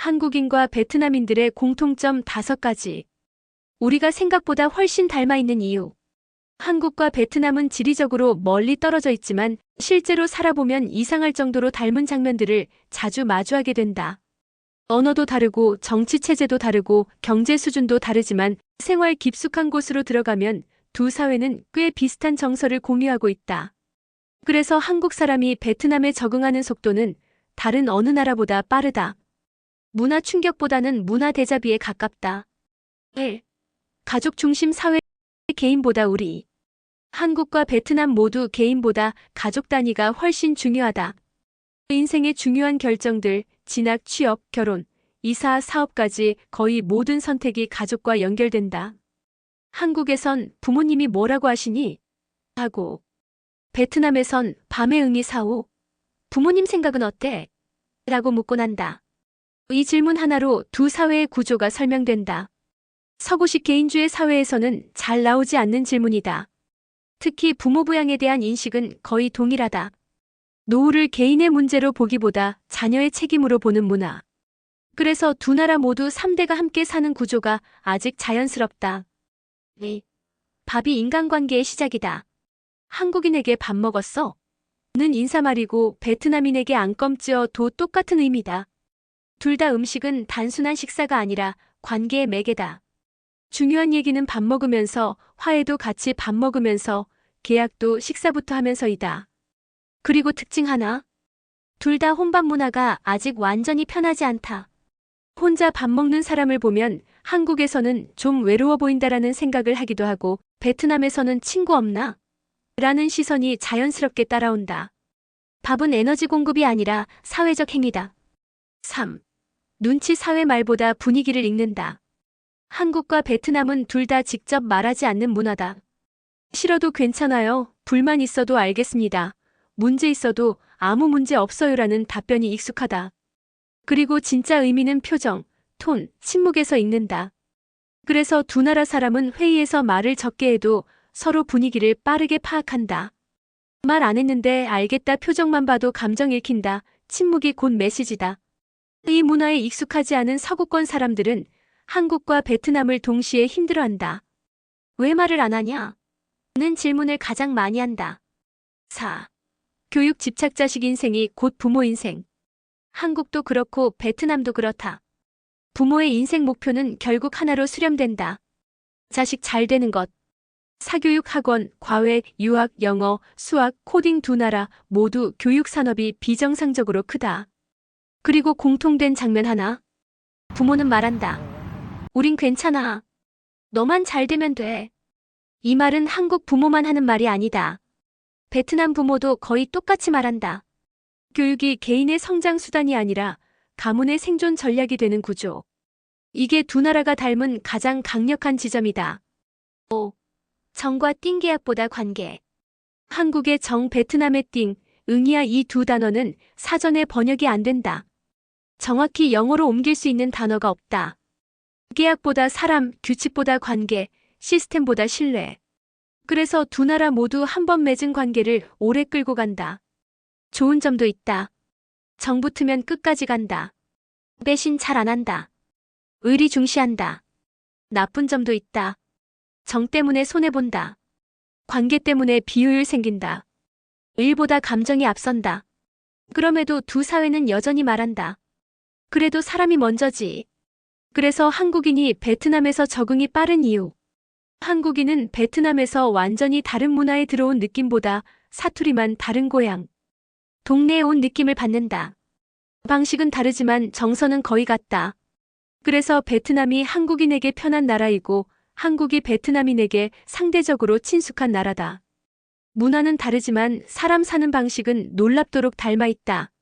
한국인과 베트남인들의 공통점 다섯 가지. 우리가 생각보다 훨씬 닮아 있는 이유. 한국과 베트남은 지리적으로 멀리 떨어져 있지만 실제로 살아보면 이상할 정도로 닮은 장면들을 자주 마주하게 된다. 언어도 다르고 정치 체제도 다르고 경제 수준도 다르지만 생활 깊숙한 곳으로 들어가면 두 사회는 꽤 비슷한 정서를 공유하고 있다. 그래서 한국 사람이 베트남에 적응하는 속도는 다른 어느 나라보다 빠르다. 문화 충격보다는 문화 대자비에 가깝다. 1. 가족 중심 사회 개인보다 우리. 한국과 베트남 모두 개인보다 가족 단위가 훨씬 중요하다. 인생의 중요한 결정들, 진학, 취업, 결혼, 이사, 사업까지 거의 모든 선택이 가족과 연결된다. 한국에선 부모님이 뭐라고 하시니? 하고. 베트남에선 밤에 응이 사오. 부모님 생각은 어때? 라고 묻곤 한다. 이 질문 하나로 두 사회의 구조가 설명된다. 서구식 개인주의 사회에서는 잘 나오지 않는 질문이다. 특히 부모 부양에 대한 인식은 거의 동일하다. 노후를 개인의 문제로 보기보다 자녀의 책임으로 보는 문화. 그래서 두 나라 모두 3대가 함께 사는 구조가 아직 자연스럽다. 네. 밥이 인간관계의 시작이다. 한국인에게 밥 먹었어? 는 인사말이고 베트남인에게 안껌찌어도 똑같은 의미다. 둘 다 음식은 단순한 식사가 아니라 관계의 매개다. 중요한 얘기는 밥 먹으면서, 화해도 같이 밥 먹으면서, 계약도 식사부터 하면서이다. 그리고 특징 하나. 둘 다 혼밥 문화가 아직 완전히 편하지 않다. 혼자 밥 먹는 사람을 보면 한국에서는 좀 외로워 보인다라는 생각을 하기도 하고 베트남에서는 친구 없나? 라는 시선이 자연스럽게 따라온다. 밥은 에너지 공급이 아니라 사회적 행위다. 3. 눈치 사회 말보다 분위기를 읽는다. 한국과 베트남은 둘 다 직접 말하지 않는 문화다. 싫어도 괜찮아요. 불만 있어도 알겠습니다. 문제 있어도 아무 문제 없어요라는 답변이 익숙하다. 그리고 진짜 의미는 표정, 톤, 침묵에서 읽는다. 그래서 두 나라 사람은 회의에서 말을 적게 해도 서로 분위기를 빠르게 파악한다. 말 안 했는데 알겠다 표정만 봐도 감정 읽힌다. 침묵이 곧 메시지다. 이 문화에 익숙하지 않은 서구권 사람들은 한국과 베트남을 동시에 힘들어한다. 왜 말을 안 하냐? 는 질문을 가장 많이 한다. 4. 교육 집착 자식 인생이 곧 부모 인생. 한국도 그렇고 베트남도 그렇다. 부모의 인생 목표는 결국 하나로 수렴된다. 자식 잘 되는 것. 사교육 학원, 과외, 유학, 영어, 수학, 코딩 두 나라 모두 교육 산업이 비정상적으로 크다. 그리고 공통된 장면 하나. 부모는 말한다. 우린 괜찮아. 너만 잘 되면 돼. 이 말은 한국 부모만 하는 말이 아니다. 베트남 부모도 거의 똑같이 말한다. 교육이 개인의 성장 수단이 아니라 가문의 생존 전략이 되는 구조. 이게 두 나라가 닮은 가장 강력한 지점이다. 5. 정과 띵 계약보다 관계. 한국의 정, 베트남의 띵, 응이야 이 두 단어는 사전에 번역이 안 된다. 정확히 영어로 옮길 수 있는 단어가 없다. 계약보다 사람, 규칙보다 관계, 시스템보다 신뢰. 그래서 두 나라 모두 한 번 맺은 관계를 오래 끌고 간다. 좋은 점도 있다. 정 붙으면 끝까지 간다. 배신 잘 안 한다. 의리 중시한다. 나쁜 점도 있다. 정 때문에 손해본다. 관계 때문에 비효율 생긴다. 일보다 감정이 앞선다. 그럼에도 두 사회는 여전히 말한다. 그래도 사람이 먼저지. 그래서 한국인이 베트남에서 적응이 빠른 이유. 한국인은 베트남에서 완전히 다른 문화에 들어온 느낌보다 사투리만 다른 고향. 동네에 온 느낌을 받는다. 방식은 다르지만 정서는 거의 같다. 그래서 베트남이 한국인에게 편한 나라이고 한국이 베트남인에게 상대적으로 친숙한 나라다. 문화는 다르지만 사람 사는 방식은 놀랍도록 닮아 있다.